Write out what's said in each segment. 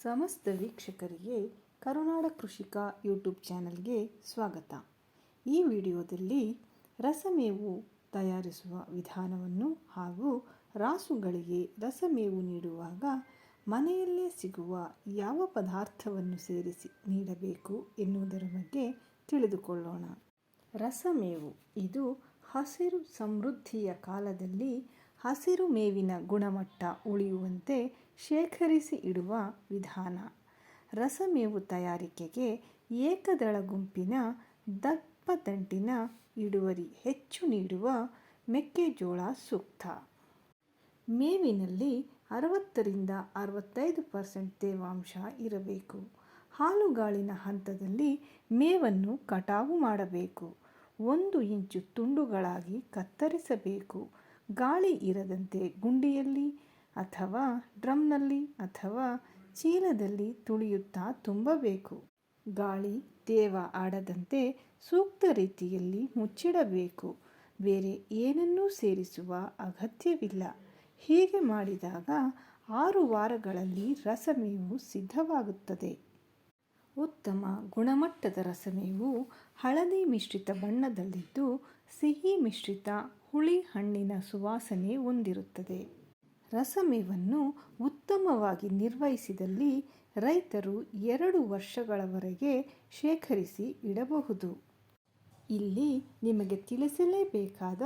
ಸಮಸ್ತ ವೀಕ್ಷಕರಿಗೆ ಕರುನಾಡ ಕೃಷಿಕ ಯೂಟ್ಯೂಬ್ ಚಾನಲ್ಗೆ ಸ್ವಾಗತ. ಈ ವಿಡಿಯೋದಲ್ಲಿ ರಸಮೇವು ತಯಾರಿಸುವ ವಿಧಾನವನ್ನು ಹಾಗೂ ರಾಸುಗಳಿಗೆ ರಸಮೇವು ನೀಡುವಾಗ ಮನೆಯಲ್ಲೇ ಸಿಗುವ ಯಾವ ಪದಾರ್ಥವನ್ನು ಸೇರಿಸಿ ನೀಡಬೇಕು ಎನ್ನುವುದರ ಬಗ್ಗೆ ತಿಳಿದುಕೊಳ್ಳೋಣ. ರಸಮೇವು ಇದು ಹಸಿರು ಸಮೃದ್ಧಿಯ ಕಾಲದಲ್ಲಿ ಹಸಿರು ಮೇವಿನ ಗುಣಮಟ್ಟ ಉಳಿಯುವಂತೆ ಶೇಖರಿಸಿ ಇಡುವ ವಿಧಾನ. ರಸಮೇವು ತಯಾರಿಕೆಗೆ ಏಕದಳ ಗುಂಪಿನ ದಪ್ಪ ತಂಟಿನ ಇಳುವರಿ ಹೆಚ್ಚು ನೀಡುವ ಮೆಕ್ಕೆಜೋಳ ಸೂಕ್ತ. ಮೇವಿನಲ್ಲಿ ಅರವತ್ತರಿಂದ ಅರವತ್ತೈದು ಪರ್ಸೆಂಟ್ ತೇವಾಂಶ ಇರಬೇಕು. ಹಾಲುಗಾಳಿನ ಹಂತದಲ್ಲಿ ಮೇವನ್ನು ಕಟಾವು ಮಾಡಬೇಕು. ಒಂದು ಇಂಚು ತುಂಡುಗಳಾಗಿ ಕತ್ತರಿಸಬೇಕು. ಗಾಳಿ ಇರದಂತೆ ಗುಂಡಿಯಲ್ಲಿ ಅಥವಾ ಡ್ರಮ್ನಲ್ಲಿ ಅಥವಾ ಚೀಲದಲ್ಲಿ ತುಳಿಯುತ್ತಾ ತುಂಬಬೇಕು. ಗಾಳಿ ತೇವ ಆಡದಂತೆ ಸೂಕ್ತ ರೀತಿಯಲ್ಲಿ ಮುಚ್ಚಿಡಬೇಕು. ಬೇರೆ ಏನನ್ನೂ ಸೇರಿಸುವ ಅಗತ್ಯವಿಲ್ಲ. ಹೀಗೆ ಮಾಡಿದಾಗ ಆರು ವಾರಗಳಲ್ಲಿ ರಸಮೇವು ಸಿದ್ಧವಾಗುತ್ತದೆ. ಉತ್ತಮ ಗುಣಮಟ್ಟದ ರಸಮೇವು ಹಳದಿ ಮಿಶ್ರಿತ ಬಣ್ಣದಲ್ಲಿದ್ದು ಸಿಹಿ ಮಿಶ್ರಿತ ಹುಳಿ ಹಣ್ಣಿನ ಸುವಾಸನೆ ಹೊಂದಿರುತ್ತದೆ. ರಸಮೇವನ್ನು ಉತ್ತಮವಾಗಿ ನಿರ್ವಹಿಸಿದಲ್ಲಿ ರೈತರು ಎರಡು ವರ್ಷಗಳವರೆಗೆ ಶೇಖರಿಸಿ ಇಡಬಹುದು. ಇಲ್ಲಿ ನಿಮಗೆ ತಿಳಿಸಲೇಬೇಕಾದ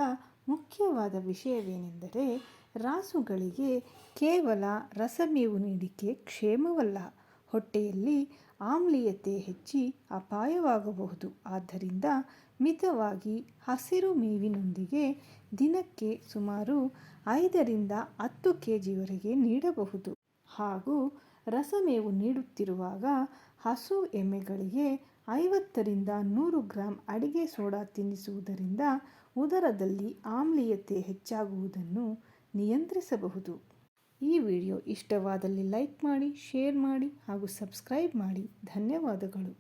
ಮುಖ್ಯವಾದ ವಿಷಯವೇನೆಂದರೆ ರಾಸುಗಳಿಗೆ ಕೇವಲ ರಸಮೇವು ನೀಡಿಕೆ ಕ್ಷೇಮವಲ್ಲ. ಹೊಟ್ಟೆಯಲ್ಲಿ ಆಮ್ಲೀಯತೆ ಹೆಚ್ಚಿ ಅಪಾಯವಾಗಬಹುದು. ಆದ್ದರಿಂದ ಮಿತವಾಗಿ ಹಸಿರು ಮೇವಿನೊಂದಿಗೆ ದಿನಕ್ಕೆ ಸುಮಾರು ಐದರಿಂದ ಹತ್ತು ಕೆ ಜಿವರೆಗೆ ನೀಡಬಹುದು. ಹಾಗೂ ರಸಮೇವು ನೀಡುತ್ತಿರುವಾಗ ಹಸು ಎಮ್ಮೆಗಳಿಗೆ ಐವತ್ತರಿಂದ ನೂರು ಗ್ರಾಂ ಅಡಿಗೆ ಸೋಡಾ ತಿನ್ನಿಸುವುದರಿಂದ ಉದರದಲ್ಲಿ ಆಮ್ಲೀಯತೆ ಹೆಚ್ಚಾಗುವುದನ್ನು ನಿಯಂತ್ರಿಸಬಹುದು. ಈ ವಿಡಿಯೋ ಇಷ್ಟವಾದಲ್ಲಿ ಲೈಕ್ ಮಾಡಿ ಶೇರ್ ಮಾಡಿ ಹಾಗೂ ಸಬ್ಸ್ಕ್ರೈಬ್ ಮಾಡಿ. ಧನ್ಯವಾದಗಳು.